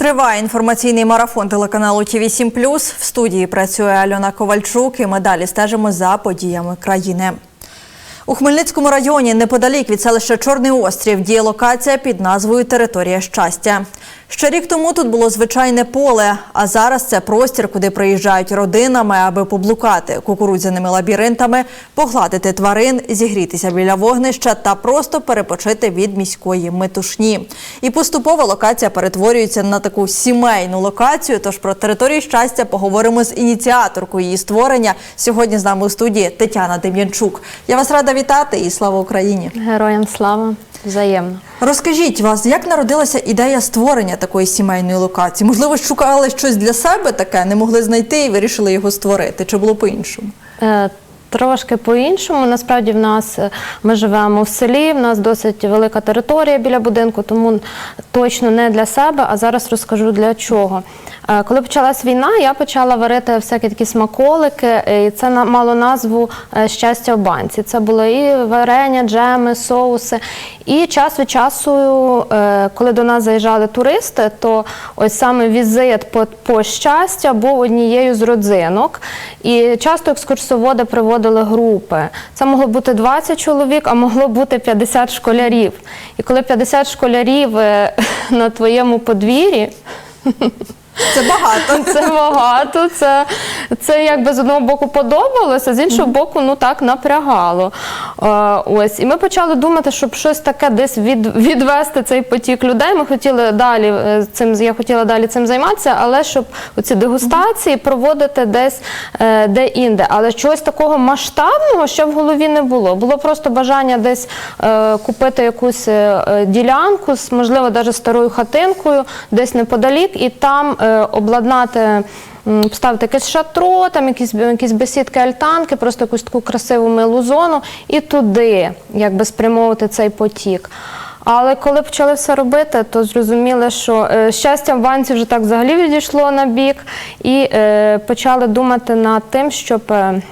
Триває інформаційний марафон телеканалу ТВ 7 В студії працює Альона Ковальчук і ми далі стежимо за подіями країни. У Хмельницькому районі неподалік від селища Чорний Острів діє локація під назвою Територія щастя. Ще рік тому тут було звичайне поле, а зараз це простір, куди приїжджають родинами, аби поблукати кукурудзяними лабіринтами, погладити тварин, зігрітися біля вогнища та просто перепочити від міської метушні. І поступово локація перетворюється на таку сімейну локацію. Тож про територію щастя поговоримо з ініціаторкою її створення. Сьогодні з нами у студії Тетяна Дем'янчук. Я вас рада вітати і слава Україні! Героям слава взаємно. Розкажіть вас, як народилася ідея створення такої сімейної локації? Можливо, шукали щось для себе таке, не могли знайти і вирішили його створити? Чи було по-іншому? Е, Трошки по-іншому. Насправді в нас е, ми живемо в селі, в нас досить велика територія біля будинку, тому точно не для себе, а зараз розкажу для чого. Е, Коли почалась війна, я почала варити всякі такі смаколики, е, і це мало назву щастя в банці. Це було і варення, джеми, соуси. І час від часу, коли до нас заїжджали туристи, то ось саме візит по, по щастя був однією з родзинок. І часто екскурсоводи приводили групи. Це могло бути 20 чоловік, а могло бути 50 школярів. І коли 50 школярів е, на твоєму подвір'ї. Це багато. Це багато, це, це якби з одного боку подобалося, з іншого боку, ну так напрягало. Е, ось. І ми почали думати, щоб щось таке десь від, відвести цей потік людей. Ми хотіли далі е, цим, я хотіла далі цим займатися, але щоб оці дегустації проводити десь е, де-інде. Але чогось такого масштабного ще в голові не було. Було просто бажання десь е, купити якусь ділянку, з, можливо, навіть старою хатинкою, десь неподалік, і там е, обладнати. м, Поставити якесь шатро, там якісь, якісь бесідки, альтанки, просто якусь таку красиву милу зону і туди якби спрямовувати цей потік. Але коли почали все робити, то зрозуміли, що е, щастя в банці вже так взагалі відійшло на бік, і е, почали думати над тим, щоб. е,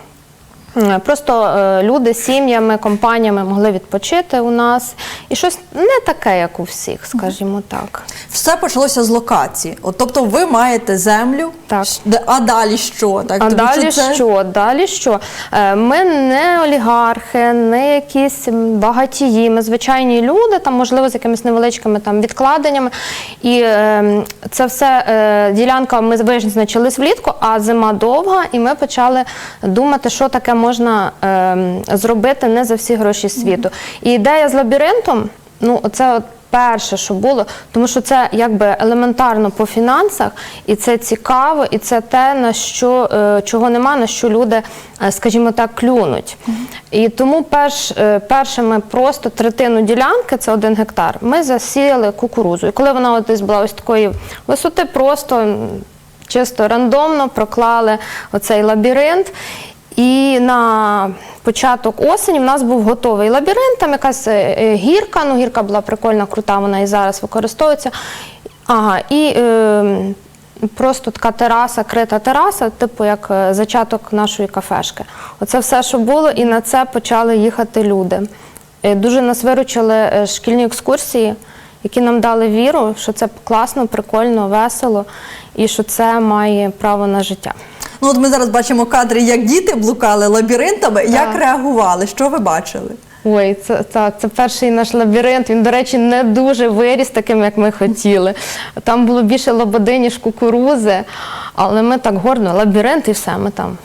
Просто е, люди сім'ями, компаніями могли відпочити у нас. І щось не таке, як у всіх, скажімо так. Все почалося з локації. От, тобто ви маєте землю, Так. а далі що? Так? А далі це- що? Далі що? Е, Ми не олігархи, не якісь багатії, ми звичайні люди, там, можливо, з якимись невеличкими там, відкладеннями. І е, це все е, ділянка ми визначились влітку, а зима довга, і ми почали думати, що таке можна е, зробити не за всі гроші світу. І ідея з лабіринтом, ну, це от перше, що було, тому що це якби елементарно по фінансах, і це цікаво, і це те, на що е, чого нема, на що люди, е, скажімо так, клюнуть. І тому перш, е, перше ми просто третину ділянки, це один гектар, ми засіяли кукурузу. І коли вона десь була ось такої висоти, просто чисто рандомно проклали оцей лабіринт. І на початок осені в нас був готовий лабіринт, там якась е, е, гірка, ну гірка була прикольна, крута, вона і зараз використовується. Ага, і е, просто така тераса, крита тераса, типу як е, зачаток нашої кафешки. Оце все, що було, і на це почали їхати люди. Дуже нас виручили шкільні екскурсії, які нам дали віру, що це класно, прикольно, весело і що це має право на життя. Ну, от ми зараз бачимо кадри, як діти блукали лабіринтами. Як реагували? Що ви бачили? Ой, це, це, це перший наш лабіринт. Він, до речі, не дуже виріс таким, як ми хотіли. Там було більше лободи, ніж кукурузи, але ми так гордо, лабіринт і все. Ми там.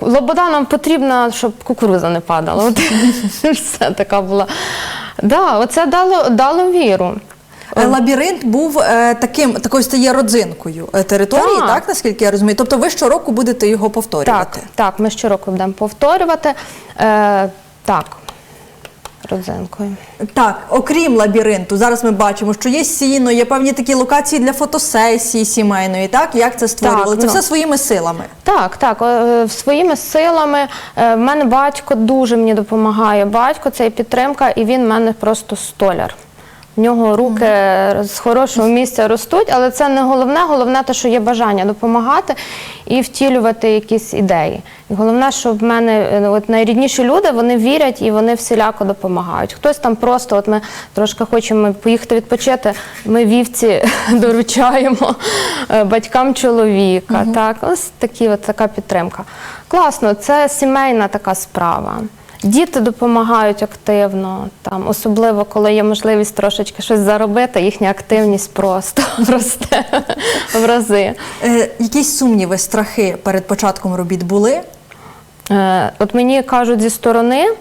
Лобода нам потрібна, щоб кукуруза не падала. От все така була. Да, оце дало, дало віру. Е, Лабіринт був е, таким, такою стає родзинкою е, території, так. Так. наскільки я розумію. Тобто ви щороку будете його повторювати. Так, так, ми щороку будемо повторювати. Е, так, родзинкою. Так, окрім лабіринту, зараз ми бачимо, що є сіно, є певні такі локації для фотосесії сімейної. Так, як це створювали? це ну. все своїми силами. Так, так, е, своїми силами. В мене батько дуже мені допомагає. Батько це і підтримка, і він в мене просто столяр. В нього руки з хорошого місця ростуть, але це не головне. Головне те, що є бажання допомагати і втілювати якісь ідеї. І головне, що в мене е, от найрідніші люди вони вірять і вони всіляко допомагають. Хтось там просто, от ми трошки хочемо поїхати відпочити. Ми вівці доручаємо е, батькам чоловіка. Так, ось такі, от така підтримка. Класно, це сімейна така справа. Діти допомагають активно, там, особливо коли є можливість трошечки щось заробити, їхня активність просто росте в рази. Е, якісь сумніви, страхи перед початком робіт були? Е, От мені кажуть зі сторони,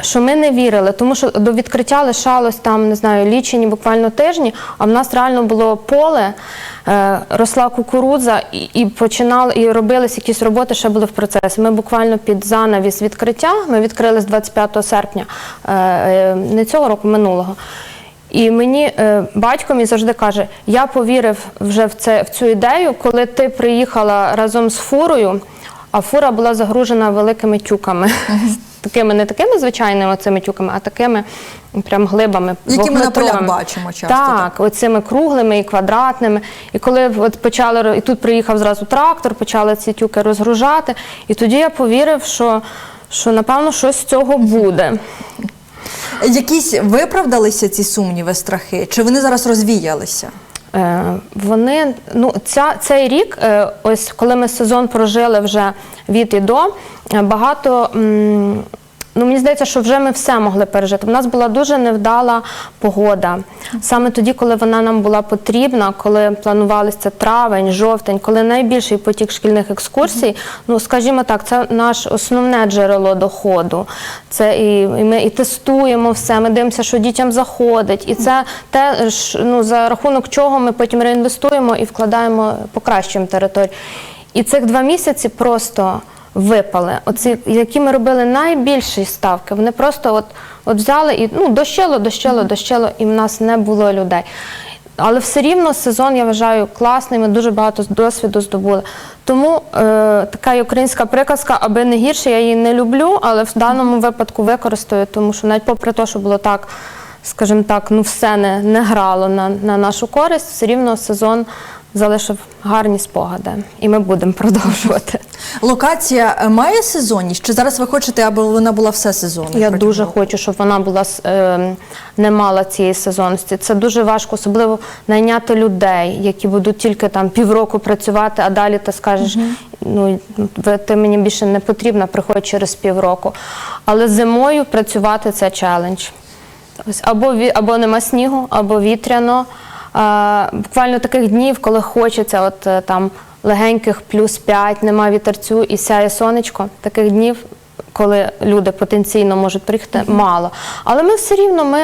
що ми не вірили, тому що до відкриття лишалось там, не знаю, лічені буквально тижні, а в нас реально було поле, е, росла кукурудза, і, і починали, і робились якісь роботи, ще були в процесі. Ми буквально під занавіс відкриття, ми відкрили з 25 серпня, е, е, не цього року, минулого. І мені батько мій завжди каже: я повірив вже в це в цю ідею, коли ти приїхала разом з фурою, а фура була загружена великими тюками. Такими не такими звичайними цими тюками, а такими прям глибами. Які ми на полях бачимо часто, Так, оцими круглими і квадратними. І коли от почали і тут приїхав зразу трактор, почали ці тюки розгружати. І тоді я повірив, що, що напевно щось з цього буде. Якісь виправдалися ці сумніви, страхи? Чи вони зараз розвіялися? Е, Вони ну ця цей рік, е, ось коли ми сезон прожили вже від і до, е, багато. Ну, мені здається, що вже ми все могли пережити. У нас була дуже невдала погода. Саме тоді, коли вона нам була потрібна, коли планувалися травень, жовтень, коли найбільший потік шкільних екскурсій, ну скажімо так, це наше основне джерело доходу. Це і, і ми і тестуємо все, ми дивимося, що дітям заходить. І це те, ну, за рахунок чого ми потім реінвестуємо і вкладаємо, покращуємо територію. І цих два місяці просто випали. Оці, які ми робили найбільші ставки, вони просто от, от взяли і ну, дощило, дощило, дощило, і в нас не було людей. Але все рівно сезон я вважаю класний, ми дуже багато досвіду здобули. Тому е, така є українська приказка, аби не гірше, я її не люблю, але в даному випадку використаю, тому що навіть попри те, що було так, скажімо так, ну все не, не грало на, на нашу користь, все рівно сезон залишив гарні спогади, і ми будемо продовжувати. Локація е, має сезонність? Чи зараз ви хочете, аби вона була все сезонною? Я протягом дуже хочу, щоб вона була е, не мала цієї сезонності. Це дуже важко, особливо найняти людей, які будуть тільки там півроку працювати, а далі ти скажеш, ну ти мені більше не потрібна, приходь через півроку. Але зимою працювати це челендж. Ось або ві- або нема снігу, або вітряно. Буквально таких днів, коли хочеться, от е, там легеньких плюс 5, нема вітерцю і сяє сонечко. Таких днів, коли люди потенційно можуть приїхати, мало. Але ми все рівно ми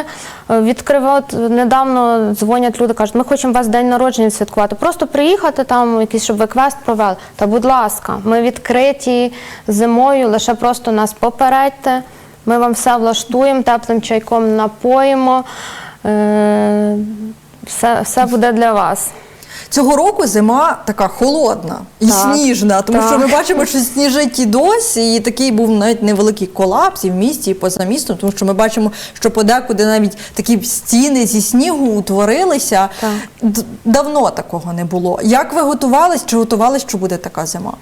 відкриваємо. Недавно дзвонять люди, кажуть, ми хочемо вас день народження святкувати. Просто приїхати там, якийсь, щоб ви квест провели. Та будь ласка, ми відкриті зимою, лише просто нас попередьте. Ми вам все влаштуємо, теплим чайком напоїмо. Е, все, все буде для вас. Цього року зима така холодна і Так, сніжна, тому так. що ми бачимо, що сніжить і досі, і такий був навіть невеликий колапс і в місті, і поза містом, тому що ми бачимо, що подекуди навіть такі стіни зі снігу утворилися. Так. Давно такого не було. Як ви готувались? Чи готувались, що буде така зима?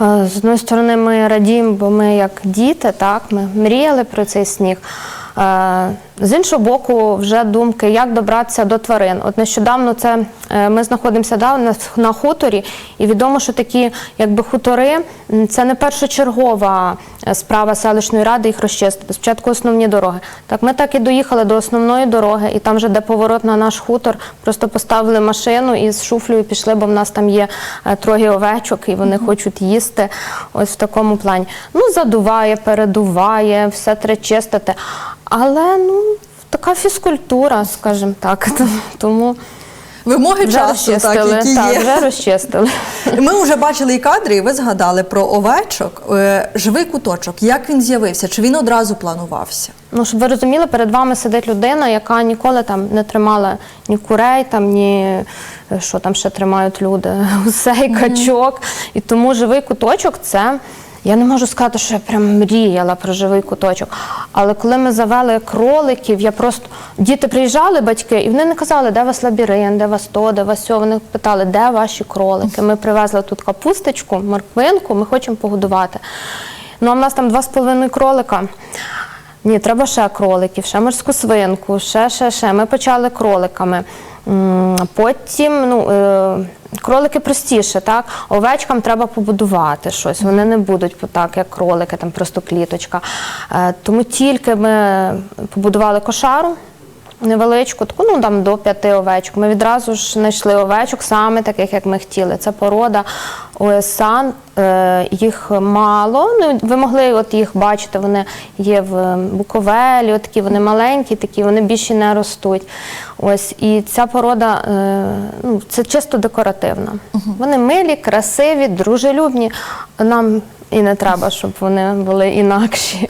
Е, З одної сторони, ми радіємо, бо ми як діти, так, ми мріяли про цей сніг. Е, З іншого боку, вже думки, як добратися до тварин. От нещодавно це е, ми знаходимося да, на, хуторі, і відомо, що такі якби хутори це не першочергова справа селищної ради їх розчистити. Спочатку основні дороги. Так, ми так і доїхали до основної дороги, і там вже де поворот на наш хутор, просто поставили машину і з шуфлею пішли, бо в нас там є е, троє овечок, і вони хочуть їсти. Ось в такому плані. Ну, задуває, передуває, все треба чистити. Але ну, така фізкультура, скажімо так. Тому Вимоги вже часу, так, розчистили. які Так, є. вже розчистили. Ми вже бачили і кадри, і ви згадали про овечок. Е, Живий куточок. Як він з'явився? Чи він одразу планувався? Ну, щоб ви розуміли, перед вами сидить людина, яка ніколи там не тримала ні курей, там, ні е, що там ще тримають люди, гусей, качок. І тому живий куточок це Я не можу сказати, що я прям мріяла про живий куточок. Але коли ми завели кроликів, я просто діти приїжджали, батьки, і вони не казали, де вас лабіринт, де вас то, де вас сьо. Вони питали, де ваші кролики. Ми привезли тут капусточку, морквинку, ми хочемо погодувати. Ну, а в нас там два з половиною кролика. Ні, треба ще кроликів, ще морську свинку, ще, ще, ще. Ми почали кроликами. Потім ну, е, кролики простіше, так? Овечкам треба побудувати щось. Вони не будуть так, як кролики, там просто кліточка. Е, Тому тільки ми побудували кошару. Невеличку, таку, ну там до п'яти овечок. Ми відразу ж знайшли овечок саме таких, як ми хотіли. Це порода ОСАН, е, їх мало. Ну, ви могли от їх бачити, вони є в Буковелі, от такі вони маленькі, такі, вони більше не ростуть. Ось, і ця порода е, ну, це чисто декоративна. Вони милі, красиві, дружелюбні. Нам і не треба, щоб вони були інакші.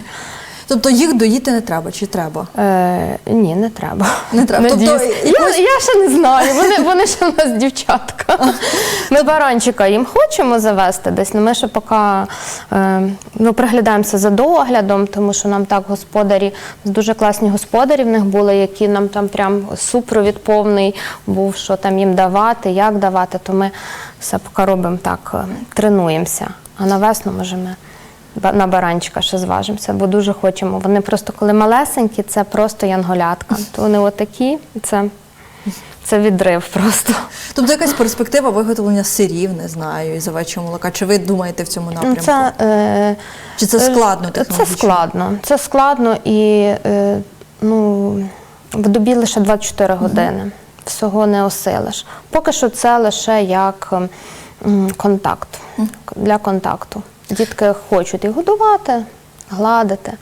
Тобто їх доїти не треба, чи треба? Е, ні, не треба. Не треба. Тобто якось- я, я ще не знаю. Вони, вони ще в нас дівчатка. Ми баранчика їм хочемо завести десь, але ми ще поки е, ну, приглядаємося за доглядом, тому що нам так господарі, дуже класні господарі в них були, які нам там прям супровід повний був, що там їм давати, як давати, то ми все поки робимо так, е, тренуємося. А на весну може ми ба- на баранчика ще зважимося, бо дуже хочемо. Вони просто коли малесенькі, це просто янголятка. То вони отакі, і це, це відрив просто. Тобто якась перспектива виготовлення сирів, не знаю, із овечого молока. Чи ви думаєте в цьому напрямку? Це, е, Чи це складно Це складно. Це складно і е, ну, в добі лише 24 години. Всього не осилиш. Поки що це лише як контакт для контакту. Дітки хочуть їх годувати, гладити.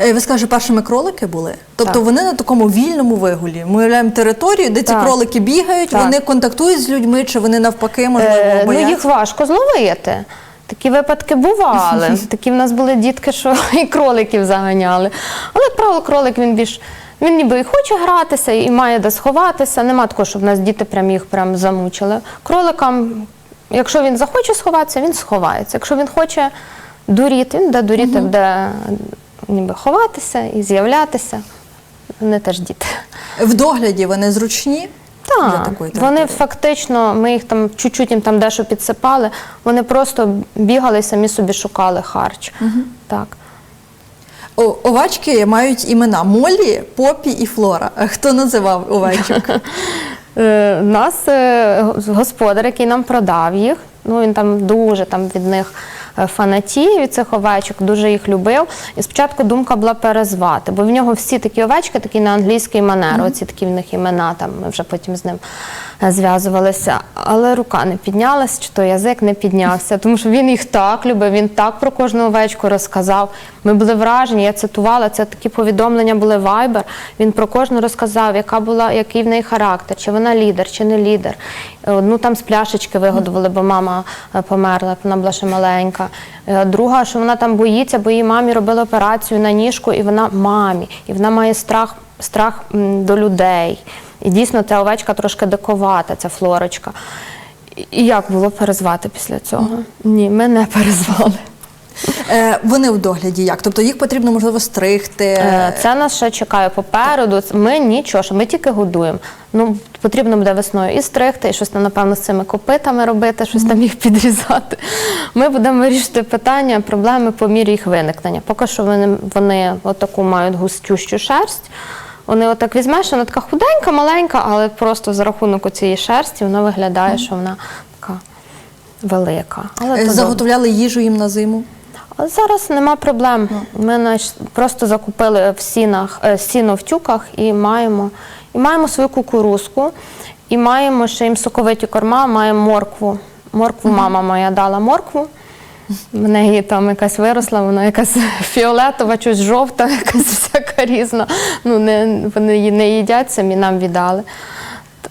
Е, Ви скажете, першими кролики були? Тобто Так. вони на такому вільному вигулі. Ми уявляємо територію, де ці Так. кролики бігають, Так. вони контактують з людьми, чи вони навпаки, можливо, Е, ну, їх важко зловити. Такі випадки бували. Такі в нас були дітки, що і кроликів заганяли. Але, як правило, кролик він більш. Він ніби і хоче гратися, і має де сховатися. Нема такого, щоб в нас діти прям їх прям замучили. Кроликам, якщо він захоче сховатися, він сховається. Якщо він хоче дуріти, він де дуріти, де ніби ховатися і з'являтися. Вони теж діти. В догляді вони зручні? Так, вони фактично, ми їх там чуть-чуть їм там дещо підсипали, вони просто бігали і самі собі шукали харч. Так. О, овечки мають імена Молі, Попі і Флора. Хто називав овечок? Е, нас е, господар, який нам продав їх, ну він там дуже там від них е, фанатів від цих овечок, дуже їх любив. І спочатку думка була перезвати, бо в нього всі такі овечки, такі на англійський манер, оці такі в них імена, там ми вже потім з ним зв'язувалися. Але рука не піднялась, чи то язик не піднявся, тому що він їх так любив, він так про кожну овечку розказав. Ми були вражені, я цитувала, це такі повідомлення були Viber. Він про кожну розказав, яка була, який в неї характер, чи вона лідер, чи не лідер. Е, Одну там з пляшечки вигодували, бо мама е, померла, вона була ще маленька. Е, Друга, що вона там боїться, бо її мамі робили операцію на ніжку, і вона мамі, і вона має страх, страх до людей. І дійсно ця овечка трошки диковата, ця флорочка. І як було перезвати після цього? Ні, ми не перезвали. Е, Вони в догляді як? Тобто їх потрібно, можливо, стригти. Е, Це нас ще чекає попереду. Ми нічого, що ми тільки годуємо. Ну потрібно буде весною і стригти, і щось там, напевно з цими копитами робити, щось там їх підрізати. Ми будемо вирішити питання, проблеми по мірі їх виникнення. Поки що вони, вони отаку мають густющу шерсть. Вони отак візьмеш, вона така худенька, маленька, але просто за рахунок цієї шерсті вона виглядає, що вона така велика. Але Е. Заготовляли їжу їм на зиму. Зараз нема проблем. Ми просто закупили в сінах, е, сіно в тюках і маємо, і маємо свою кукурузку, і маємо ще їм соковиті корма, маємо моркву. Моркву мама моя дала моркву. В неї там якась виросла, вона якась фіолетова, щось жовта, якась всяка різна. Ну, не, вони не їдять, самі нам віддали.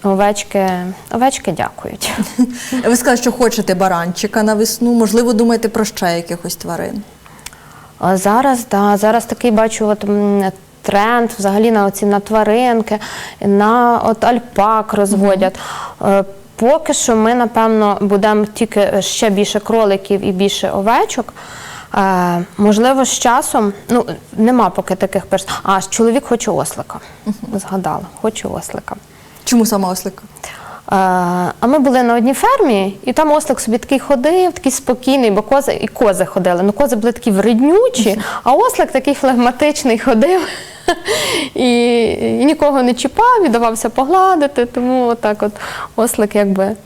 Овечки, овечки дякують. Ви сказали, що хочете баранчика на весну. Можливо, думаєте про ще якихось тварин. Зараз, да, зараз такий бачу от, тренд взагалі на оці на тваринки, на от альпак розводять. Е, поки що ми, напевно, будемо тільки ще більше кроликів і більше овечок. Е, можливо, з часом, ну нема поки таких перс. А чоловік хоче ослика. Згадала, хоче ослика. Чому саме ослик? А ми були на одній фермі, і там ослик собі такий ходив, такий спокійний, бо кози і кози ходили. Ну, кози були такі вреднючі, а ослик такий флегматичний ходив і, і нікого не чіпав, і давався погладити. Тому отак от ослик якби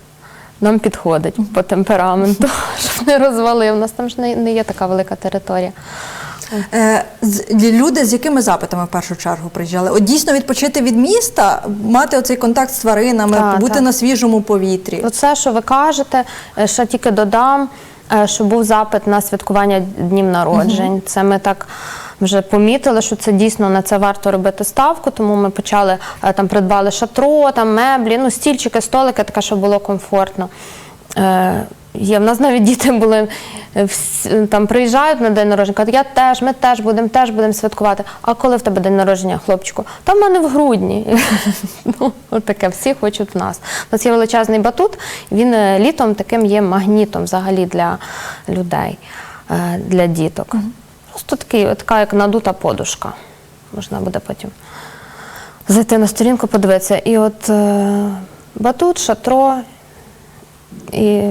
нам підходить по темпераменту, щоб не розвалив. У нас там ж не, не є така велика територія. Е, люди з якими запитами в першу чергу приїжджали? От дійсно відпочити від міста, мати оцей контакт з тваринами, Так, побути так. на свіжому повітрі. Оце, що ви кажете, е, ще тільки додам, е, що був запит на святкування днів народжень. Це ми так вже помітили, що це дійсно на це варто робити ставку, тому ми почали там придбали шатро, там меблі, ну стільчики, столики, таке, щоб було комфортно. Е, Є, в нас навіть діти були е, там приїжджають на день народження, кажуть, я теж, ми теж будемо, теж будемо святкувати. А коли в тебе день народження, хлопчику? Та в мене в грудні. ну, таке, всі хочуть в нас. У нас є величезний батут, він е, літом таким є магнітом взагалі для людей, е, для діток. Просто такий, така як надута подушка. Можна буде потім зайти на сторінку, подивитися. І от е, батут, шатро і,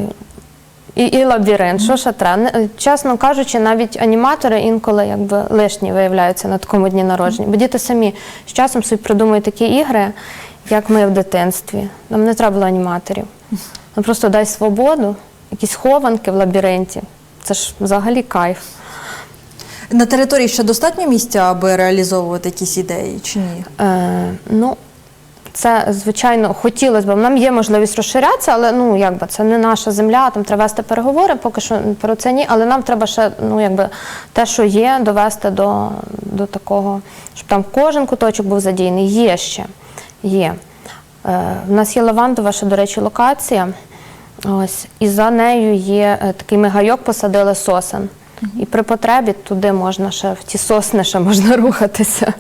і, і лабіринт, що ще треба. Чесно кажучи, навіть аніматори інколи якби лишні виявляються на такому дні народження. Бо діти самі з часом собі придумують такі ігри, як ми в дитинстві. Нам не треба було аніматорів. Нам просто дай свободу, якісь хованки в лабіринті. Це ж взагалі кайф. На території ще достатньо місця, аби реалізовувати якісь ідеї чи ні? Е, ну, це, звичайно, хотілося б. Нам є можливість розширятися, але ну, якби, це не наша земля, там треба вести переговори, поки що про це ні. Але нам треба ще ну, якби, те, що є, довести до, до такого, щоб там кожен куточок був задіяний. Є ще. Є. Е, в нас є лавандова, ще, до речі, локація. Ось, і за нею є е, такий ми гайок посадили сосен. І при потребі туди можна ще в ті сосни ще можна рухатися.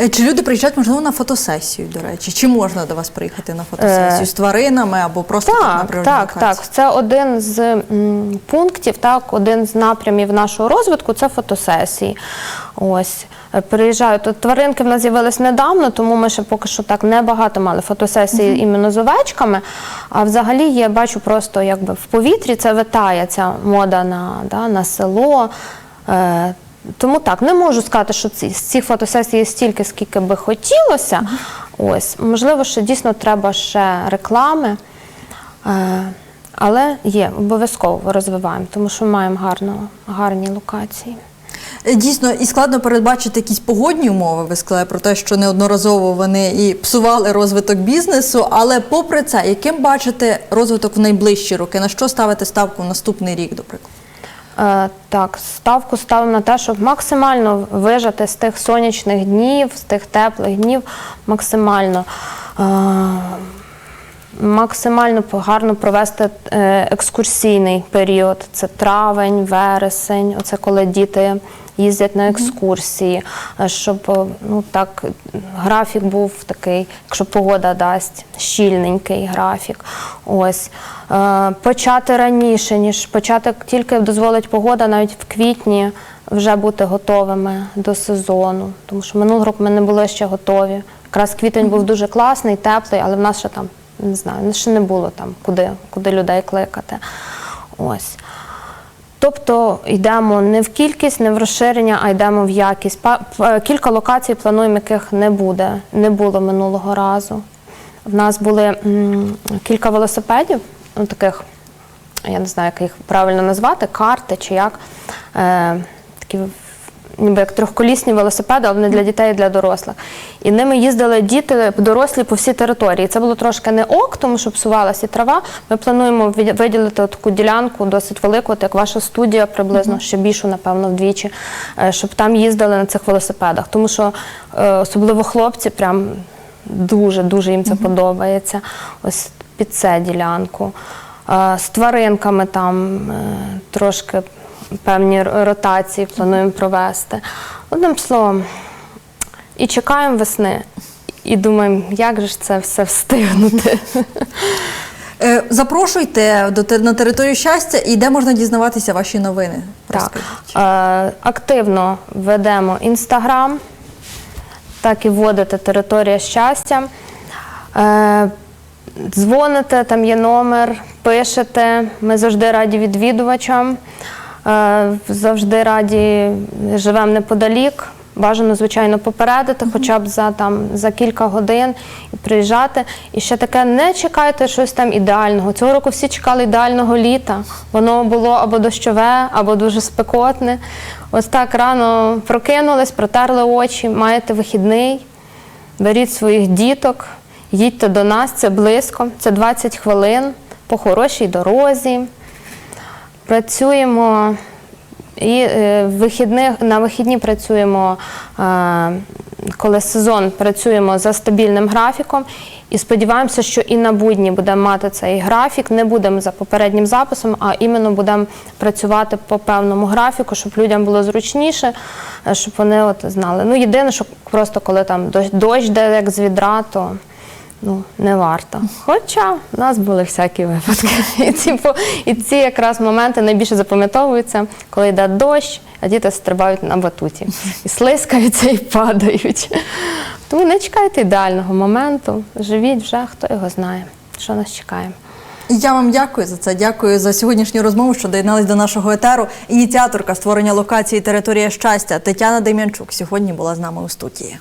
Е, Чи люди приїжджають, можливо, на фотосесію, до речі? Чи можна до вас приїхати на фотосесію Е, з тваринами або просто тут на Так, так, локації? так. Це один з м, пунктів, так, один з напрямів нашого розвитку це фотосесії. Ось. Е, Приїжджають. От тваринки в нас з'явились недавно, тому ми ще поки що так небагато мали фотосесії іменно з овечками. А взагалі я бачу просто якби в повітрі це витає ця мода на, да, на село. Е, тому так, не можу сказати, що ці, з цих фотосесій є стільки, скільки би хотілося. Ось, можливо, що дійсно треба ще реклами. Е, Але є, обов'язково розвиваємо, тому що маємо гарно, гарні локації. Е, Дійсно, і складно передбачити якісь погодні умови. Ви сказали про те, що неодноразово вони і псували розвиток бізнесу. Але попри це, яким бачите розвиток в найближчі роки? На що ставити ставку в наступний рік, до прикладу? Е, Так, ставку ставимо на те, щоб максимально вижати з тих сонячних днів, з тих теплих днів, максимально. Максимально гарно провести е, екскурсійний період. Це травень, вересень, оце коли діти їздять на екскурсії, е, щоб е, ну так графік був такий, якщо погода дасть, щільненький графік. Ось почати раніше, ніж почати тільки дозволить погода, навіть в квітні вже бути готовими до сезону. Тому що минулого року ми не були ще готові. Якраз квітень був дуже класний, теплий, але в нас ще там не знаю, ще не було там куди, куди людей кликати. Ось. Тобто йдемо не в кількість, не в розширення, а йдемо в якість. Кілька локацій плануємо, яких не буде, не було минулого разу. В нас були кілька велосипедів, ну, таких, я не знаю, як їх правильно назвати, карти чи як. Е, такі ніби як трьохколісні велосипеди, але не для дітей, а для дорослих. І ними їздили діти дорослі по всій території. Це було трошки не ок, тому що псувалася і трава. Ми плануємо виділити таку ділянку досить велику, от як ваша студія, приблизно ще більшу, напевно, вдвічі, е, щоб там їздили на цих велосипедах. Тому що е, особливо хлопці прям дуже дуже їм це подобається. Ось під це ділянку. Е, З тваринками там трошки певні ротації плануємо провести. Одним словом, і чекаємо весни, і думаємо, як же ж це все встигнути. Е, запрошуйте до на територію щастя і де можна дізнаватися ваші новини. Так. Е, активно ведемо інстаграм, так і вводите територія щастя. Е, дзвоните, там є номер, пишете. Ми завжди раді відвідувачам, завжди раді живемо неподалік. Бажано, звичайно, попередити, хоча б за, там, за кілька годин і приїжджати. І ще таке, не чекайте щось там ідеального. Цього року всі чекали ідеального літа. Воно було або дощове, або дуже спекотне. Ось так рано прокинулись, протерли очі, маєте вихідний, беріть своїх діток, їдьте до нас, це близько, це 20 хвилин по хорошій дорозі. Працюємо і е, вихідних, на вихідні працюємо, е, коли сезон працюємо за стабільним графіком. І сподіваємося, що і на будні будемо мати цей графік. Не будемо за попереднім записом, а іменно будемо працювати по певному графіку, щоб людям було зручніше, е, щоб вони от знали. Ну, єдине, що просто коли там дощ, йде як з відра, то ну, не варто. Хоча в нас були всякі випадки. І ці, і ці якраз моменти найбільше запам'ятовуються, коли йде дощ, а діти стрибають на батуті. І слискаються і падають. Тому не чекайте ідеального моменту. Живіть вже, хто його знає, що нас чекає. Я вам дякую за це. Дякую за сьогоднішню розмову, що доєднались до нашого етеру. Ініціаторка створення локації Територія щастя Тетяна Дем'янчук сьогодні була з нами у студії.